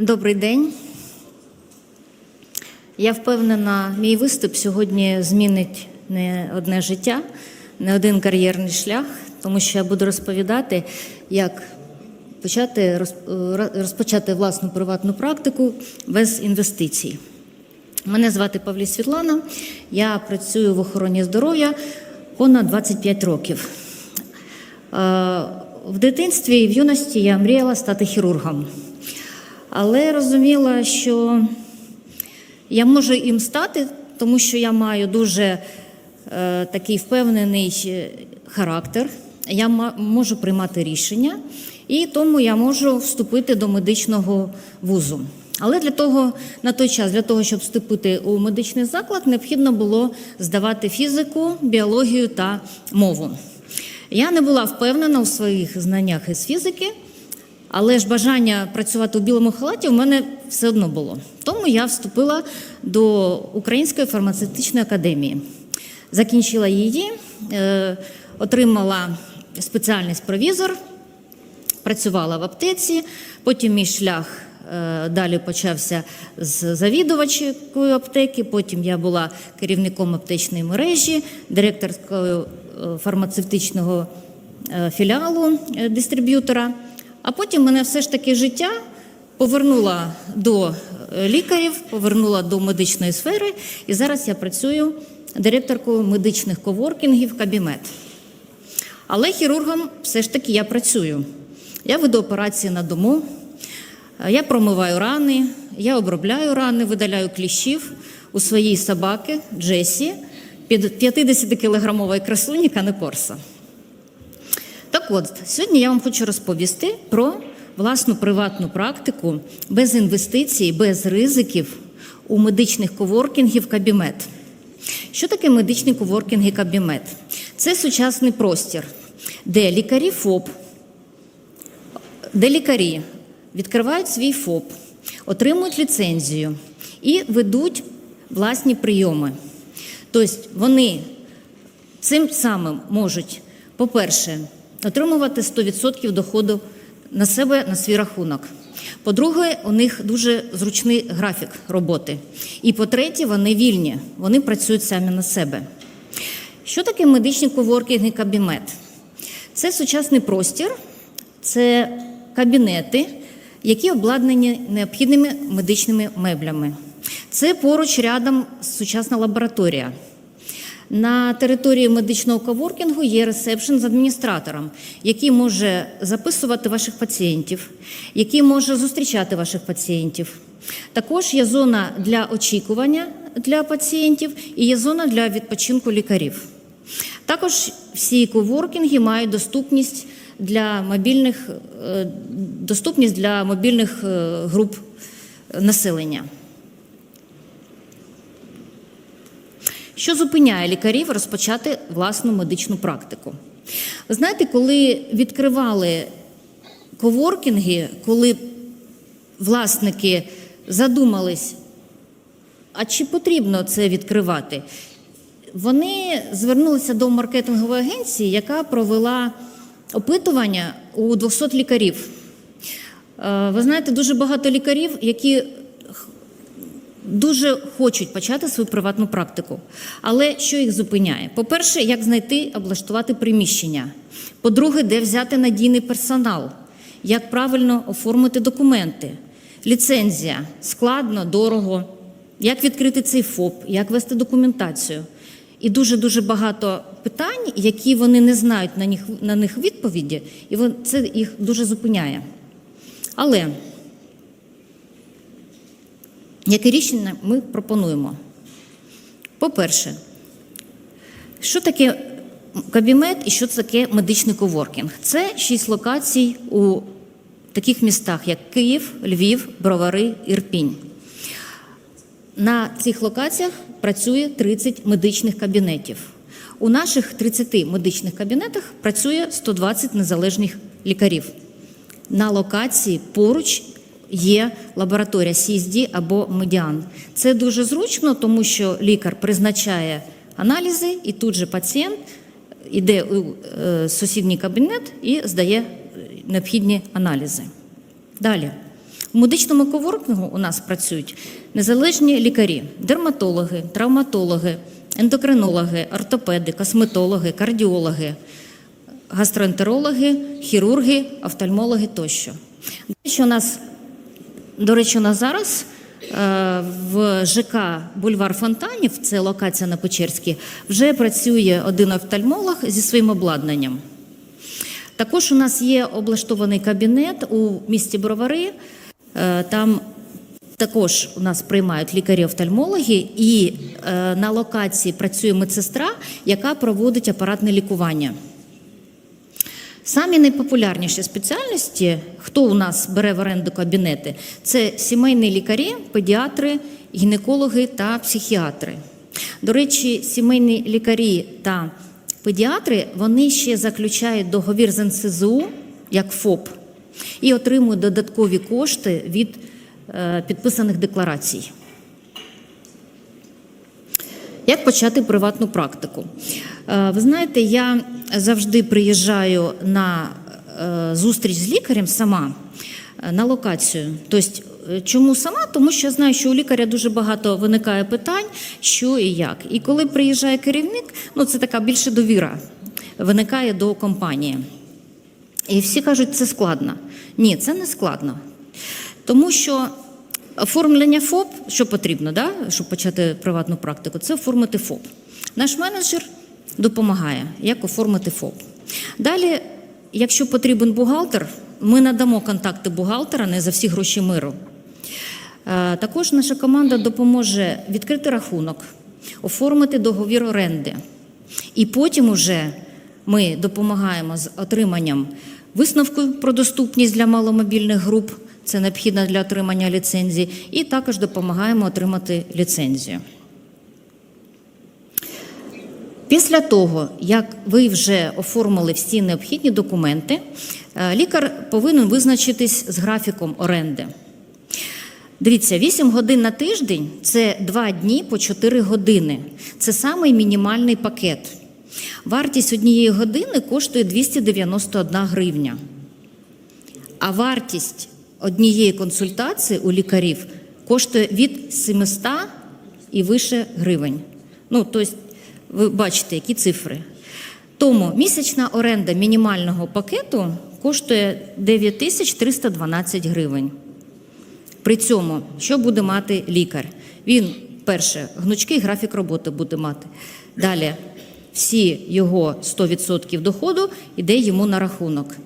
Добрий день. Я впевнена, мій виступ сьогодні змінить не одне життя, не один кар'єрний шлях, тому що я буду розповідати, як почати розп- розпочати власну приватну практику без інвестицій. Мене звати Павлі Світлана, я працюю в охороні здоров'я понад 25 років. Е, В дитинстві і в юності я мріяла стати хірургом, але розуміла, що я можу їм стати, тому що я маю дуже е, такий впевнений е, характер, я можу приймати рішення, і тому я можу вступити до медичного вузу. Але для того на той час, для того, щоб вступити у медичний заклад, необхідно було здавати фізику, біологію та мову. Я не була впевнена у своїх знаннях із фізики, але ж бажання працювати у білому халаті у мене все одно було. Тому я вступила до Української фармацевтичної академії. Закінчила її, е, отримала спеціальність провізор, працювала в аптеці, потім мій шлях е, далі почався з завідувачкою аптеки, потім я була керівником аптечної мережі, директоркою е, фармацевтичного філіалу дистриб'ютора. А потім мене все ж таки життя повернула до е, лікарів, повернула до медичної сфери, і зараз я працюю директоркою медичних коворкінгів Кабімет. Але хірургом все ж таки я працюю. Я веду операції на дому, е, я промиваю рани, я обробляю рани, видаляю кліщів у своїй собаки Джесі, під 50-кілограмової красуні Канекорса. От, сьогодні я вам хочу розповісти про власну приватну практику без інвестицій, без ризиків у медичних коворкінгів Кабімет. Що таке медичні коворкінги Кабімет? Це сучасний простір, де лікарі ФОП, де лікарі відкривають свій ФОП, отримують ліцензію і ведуть власні прийоми. Тобто вони цим самим можуть, по-перше, отримувати 100% доходу на себе на свій рахунок. По-друге, у них дуже зручний графік роботи. І по-третє, вони вільні, вони працюють самі на себе. Що таке медичні коворкінги кабінет? Це сучасний простір, це кабінети, які обладнані необхідними медичними меблями. Це поруч рядом сучасна лабораторія. На території медичного коворкінгу є ресепшн з адміністратором, який може записувати ваших пацієнтів, який може зустрічати ваших пацієнтів. Також є зона для очікування для пацієнтів і є зона для відпочинку лікарів. Також всі коворкінги мають доступність для мобільних, е, доступність для мобільних е, груп населення. Що зупиняє лікарів розпочати власну медичну практику? Ви знаєте, коли відкривали коворкінги, коли власники задумались, а чи потрібно це відкривати? Вони звернулися до маркетингової агенції, яка провела опитування у 200 лікарів. Е, Ви знаєте, дуже багато лікарів, які дуже хочуть почати свою приватну практику. Але що їх зупиняє? По-перше, як знайти, облаштувати приміщення. По-друге, де взяти надійний персонал, як правильно оформити документи, ліцензія, складно, дорого, як відкрити цей ФОП, як вести документацію. І дуже-дуже багато питань, які вони не знають на них, на них відповіді, і це їх дуже зупиняє. Але Яке рішення ми пропонуємо? По-перше, що таке кабінет і що таке медичний коворкінг? Це шість локацій у таких містах, як Київ, Львів, Бровари, Ірпінь. На цих локаціях працює 30 медичних кабінетів. У наших 30 медичних кабінетах працює 120 незалежних лікарів. На локації поруч є лабораторія CSD або медіан. Це дуже зручно, тому що лікар призначає аналізи, і тут же пацієнт йде у е, сусідній кабінет і здає необхідні аналізи. Далі. В медичному коворкінгу у нас працюють незалежні лікарі, дерматологи, травматологи, ендокринологи, ортопеди, косметологи, кардіологи, гастроентерологи, хірурги, офтальмологи тощо. До у нас, до речі, у нас зараз е, в ЖК Бульвар Фонтанів, це локація на Печерській, вже працює один офтальмолог зі своїм обладнанням. Також у нас є облаштований кабінет у місті Бровари. Е, Там також у нас приймають лікарі-офтальмологи, і е, на локації працює медсестра, яка проводить апаратне лікування. Самі найпопулярніші спеціальності, хто у нас бере в оренду кабінети, це сімейні лікарі, педіатри, гінекологи та психіатри. До речі, сімейні лікарі та педіатри вони ще заключають договір з НСЗУ як ФОП і отримують додаткові кошти від е, підписаних декларацій. Як почати приватну практику? Е, Ви знаєте, я завжди приїжджаю на е, зустріч з лікарем сама е, на локацію. Тобто, чому сама? Тому що я знаю, що у лікаря дуже багато виникає питань, що і як. І коли приїжджає керівник, ну це така більше довіра виникає до компанії. І всі кажуть, це складно. Ні, це не складно. Тому що оформлення ФОП, що потрібно, да, щоб почати приватну практику, це оформити ФОП. Наш менеджер допомагає, як оформити ФОП. Далі, якщо потрібен бухгалтер, ми надамо контакти бухгалтера не за всі гроші миру. Е, Також наша команда допоможе відкрити рахунок, оформити договір оренди. І потім уже ми допомагаємо з отриманням висновку про доступність для маломобільних груп, це необхідно для отримання ліцензії, і також допомагаємо отримати ліцензію. Після того, як ви вже оформили всі необхідні документи, е, лікар повинен визначитись з графіком оренди. Дивіться, 8 годин на тиждень це 2 дні по 4 години. Це самий мінімальний пакет. Вартість однієї години коштує 291 гривня. А вартість однієї консультації у лікарів коштує від 700 і вище гривень. Ну, тобто, ви бачите, які цифри. Тому місячна оренда мінімального пакету коштує 9312 гривень. При цьому, що буде мати лікар? Він, перше, гнучкий графік роботи буде мати. Далі, всі його 100% доходу йде йому на рахунок.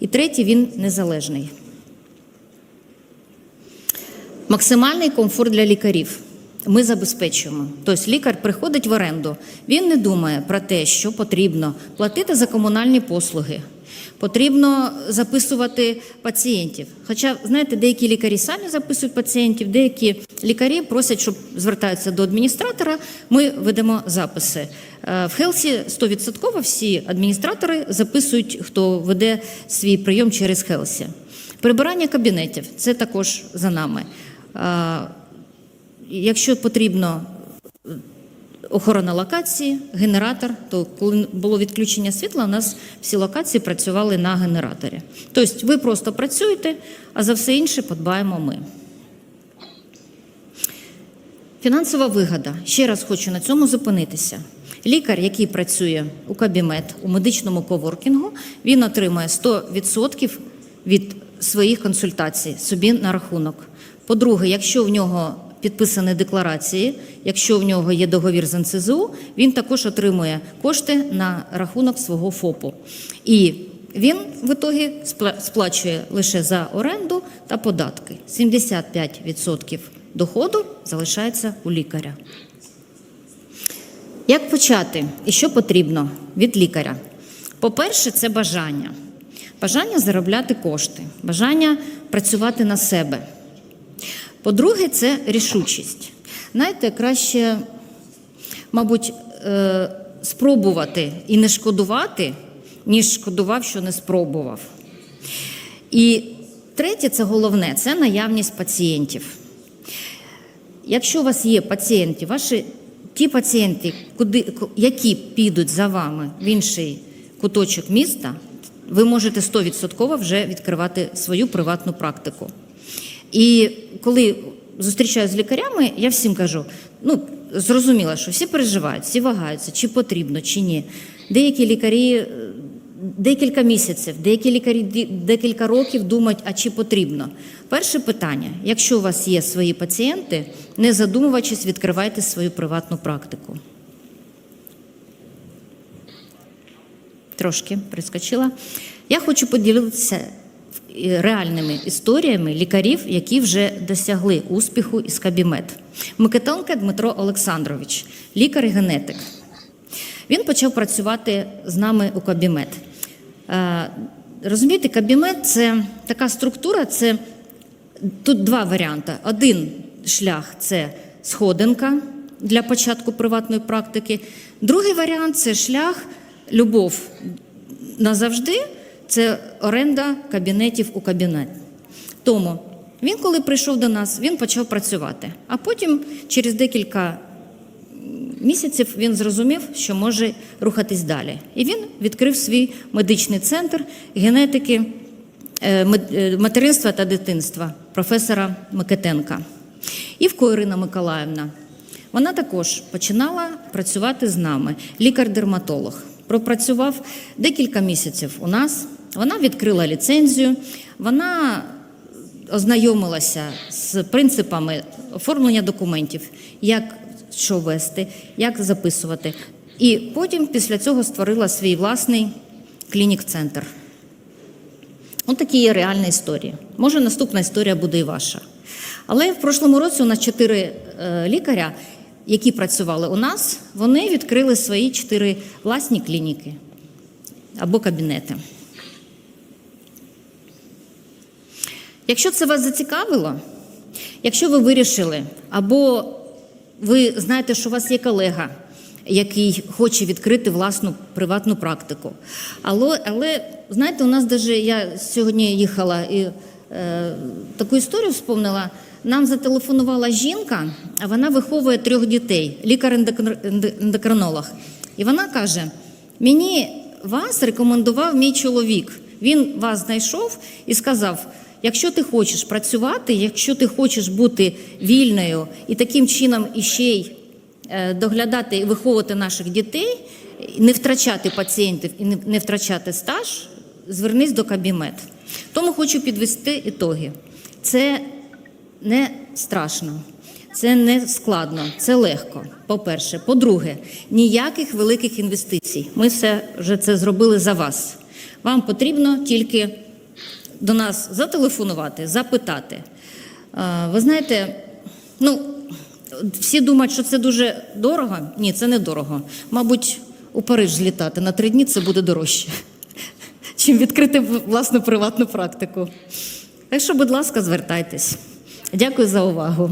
І третє, він незалежний. Максимальний комфорт для лікарів. Ми забезпечуємо. Тобто лікар приходить в оренду, він не думає про те, що потрібно платити за комунальні послуги, потрібно записувати пацієнтів. Хоча, знаєте, деякі лікарі самі записують пацієнтів, деякі лікарі просять, щоб звертаються до адміністратора, ми ведемо записи. Е, В Хелсі 100% всі адміністратори записують, хто веде свій прийом через Хелсі. Прибирання кабінетів це також за нами. Якщо потрібно охорона локації, генератор, то коли було відключення світла, у нас всі локації працювали на генераторі. Тобто ви просто працюєте, а за все інше подбаємо ми. Фінансова вигода. Ще раз хочу на цьому зупинитися. Лікар, який працює у кабінет у медичному коворкінгу, він отримує 100% від своїх консультацій собі на рахунок. По-друге, якщо в нього підписані декларації, якщо в нього є договір з НСЗУ, він також отримує кошти на рахунок свого ФОПу. І він в ітогі спла- сплачує лише за оренду та податки. 75% доходу залишається у лікаря. Як почати і що потрібно від лікаря? По-перше, це бажання. Бажання заробляти кошти, бажання працювати на себе. По-друге, це рішучість. Знаєте, краще, мабуть, е, спробувати і не шкодувати, ніж шкодував, що не спробував. І третє, це головне це наявність пацієнтів. Якщо у вас є пацієнти, ваші ті пацієнти, куди, які підуть за вами в інший куточок міста, ви можете 100% вже відкривати свою приватну практику. І коли зустрічаюся з лікарями, я всім кажу: ну, зрозуміло, що всі переживають, всі вагаються, чи потрібно, чи ні. Деякі лікарі е, декілька місяців, деякі лікарі декілька років думають, а чи потрібно. Перше питання: якщо у вас є свої пацієнти, не задумувачись, відкривайте свою приватну практику. Трошки прискочила. Я хочу поділитися реальними історіями лікарів, які вже досягли успіху із Кабімет. Микитонка Дмитро Олександрович, лікар і генетик. Він почав працювати з нами у Кабімет. Е, Розумієте, Кабімет це така структура, це тут два варіанти. Один шлях це сходинка для початку приватної практики. Другий варіант це шлях любов назавжди, це оренда кабінетів у кабінет. Тому він, коли прийшов до нас, він почав працювати. А потім, через декілька місяців, він зрозумів, що може рухатись далі. І він відкрив свій медичний центр генетики е, е, материнства та дитинства професора Микитенка. Івко Ірина Миколаївна. Вона також починала працювати з нами, лікар-дерматолог. Пропрацював декілька місяців у нас. Вона відкрила ліцензію, вона ознайомилася з принципами оформлення документів, як що вести, як записувати. І потім після цього створила свій власний клінік-центр. Ось такі є реальні історії. Може, наступна історія буде і ваша. Але в прошлому році у нас чотири е, лікаря, які працювали у нас, вони відкрили свої чотири власні клініки або кабінети. Якщо це вас зацікавило, якщо ви вирішили, або ви знаєте, що у вас є колега, який хоче відкрити власну приватну практику. Але, але знаєте, у нас даже я сьогодні їхала і е, таку історію вспомнила. Нам зателефонувала жінка, а вона виховує трьох дітей, лікар-ендокринолог. І вона каже: мені вас рекомендував мій чоловік. Він вас знайшов і сказав: якщо ти хочеш працювати, якщо ти хочеш бути вільною і таким чином іще й е, доглядати і виховувати наших дітей, не втрачати пацієнтів і не- втрачати стаж, звернись до кабінет. Тому хочу підвести ітоги. Це не страшно, це не складно, це легко. По-перше, по-друге, ніяких великих інвестицій. Ми все вже це зробили за вас. Вам потрібно тільки до нас зателефонувати, запитати. Ви знаєте, ну всі думають, що це дуже дорого. Ні, це не дорого. Мабуть, у Париж злітати на три дні це буде дорожче, чим відкрити власну приватну практику. Так що, будь ласка, звертайтесь. Дякую за увагу.